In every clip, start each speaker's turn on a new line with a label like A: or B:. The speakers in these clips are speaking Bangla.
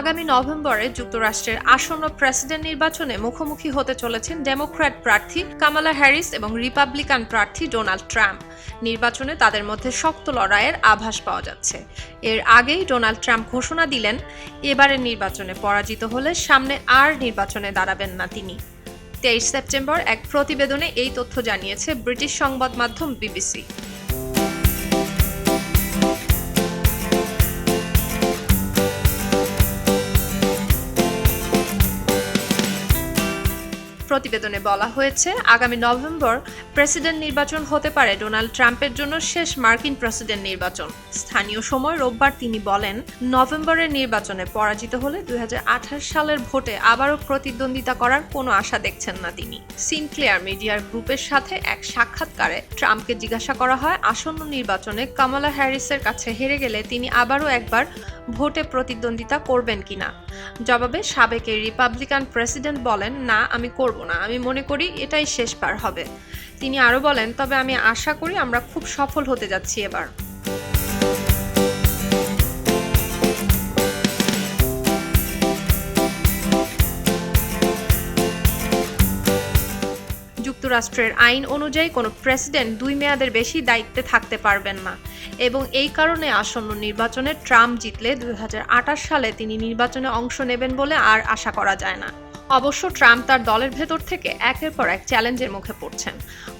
A: আগামী নভেম্বরে যুক্তরাষ্ট্রের আসন্ন প্রেসিডেন্ট নির্বাচনে মুখোমুখি হতে চলেছেন ডেমোক্র্যাট প্রার্থী কামালা হ্যারিস এবং রিপাবলিকান প্রার্থী ডোনাল্ড ট্রাম্প। নির্বাচনে তাদের মধ্যে শক্ত লড়াইয়ের আভাস পাওয়া যাচ্ছে। এর আগেই ডোনাল্ড ট্রাম্প ঘোষণা দিলেন, এবারের নির্বাচনে পরাজিত হলে সামনে আর নির্বাচনে দাঁড়াবেন না তিনি। তেইশ সেপ্টেম্বর এক প্রতিবেদনে এই তথ্য জানিয়েছে ব্রিটিশ সংবাদ মাধ্যম বিবিসি। প্রতিবেদনে বলা হয়েছে, আগামী নভেম্বর প্রেসিডেন্ট নির্বাচন হতে পারে। ডোনাল্ড ট্রাম্পের জন্য শেষ মার্কিন প্রেসিডেন্ট নির্বাচন। স্থানীয় সময় রোববার তিনি বলেন, নভেম্বরের নির্বাচনে পরাজিত হলে দুই সালের ভোটে আবারও প্রতিদ্বন্দ্বিতা করার কোনো আশা দেখছেন না তিনি। সিনক্লেয়ার মিডিয়ার গ্রুপের সাথে এক সাক্ষাৎকারে ট্রাম্পকে জিজ্ঞাসা করা হয়, আসন্ন নির্বাচনে কামালা হ্যারিসের কাছে হেরে গেলে তিনি আবারও একবার ভোটে প্রতিদ্বন্দ্বিতা করবেন কিনা? জবাবে সাবেক রিপাবলিকান প্রেসিডেন্ট বলেন, না, আমি করব না, আমি মনে করি এটাই শেষবার হবে। তিনি আরও বলেন, তবে আমি আশা করি আমরা খুব সফল হতে যাচ্ছি এবার। যুক্তরাষ্ট্রের আইন অনুযায়ী কোনো প্রেসিডেন্ট দুই মেয়াদের বেশি দায়িত্বে থাকতে পারবেন না এবং এই কারণে আসন্ন নির্বাচনে ট্রাম্প জিতলে দুই হাজার আঠাশ সালে তিনি নির্বাচনে অংশ নেবেন বলে আর আশা করা যায় না। অবশ্য ট্রাম্প তার দলের ভেতর থেকে একের পর এক চ্যালেঞ্জের মুখে পড়ছেন।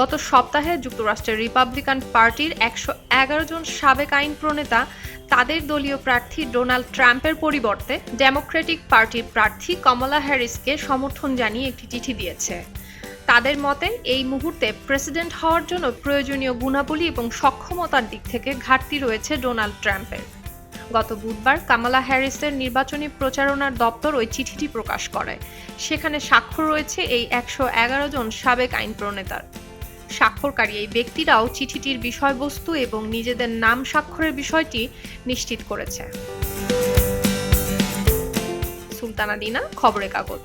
A: গত সপ্তাহে যুক্তরাষ্ট্রের রিপাবলিকান পার্টির একশো এগারো জন সাবেক আইন প্রণেতা, তাদের দলীয় প্রার্থী ডোনাল্ড ট্রাম্পের পরিবর্তে ডেমোক্রেটিক পার্টির প্রার্থী কমলা হ্যারিসকে সমর্থন জানিয়ে একটি চিঠি দিয়েছে। তাদের মতে, এই মুহূর্তে প্রেসিডেন্ট হওয়ার জন্য প্রয়োজনীয় গুণাবলী এবং সক্ষমতার দিক থেকে ঘাটতি রয়েছে ডোনাল্ড ট্রাম্পের। গত বুধবার কামালা হ্যারিসের নির্বাচনী প্রচারণার দপ্তর ওই চিঠিটি প্রকাশ করে। সেখানে স্বাক্ষর রয়েছে এই একশো এগারো জন সাবেক আইন প্রণেতার। স্বাক্ষরকারী এই ব্যক্তিরাও চিঠিটির বিষয়বস্তু এবং নিজেদের নাম স্বাক্ষরের বিষয়টি নিশ্চিত করেছে। সুলতানা দিনা, খবরের কাগজ।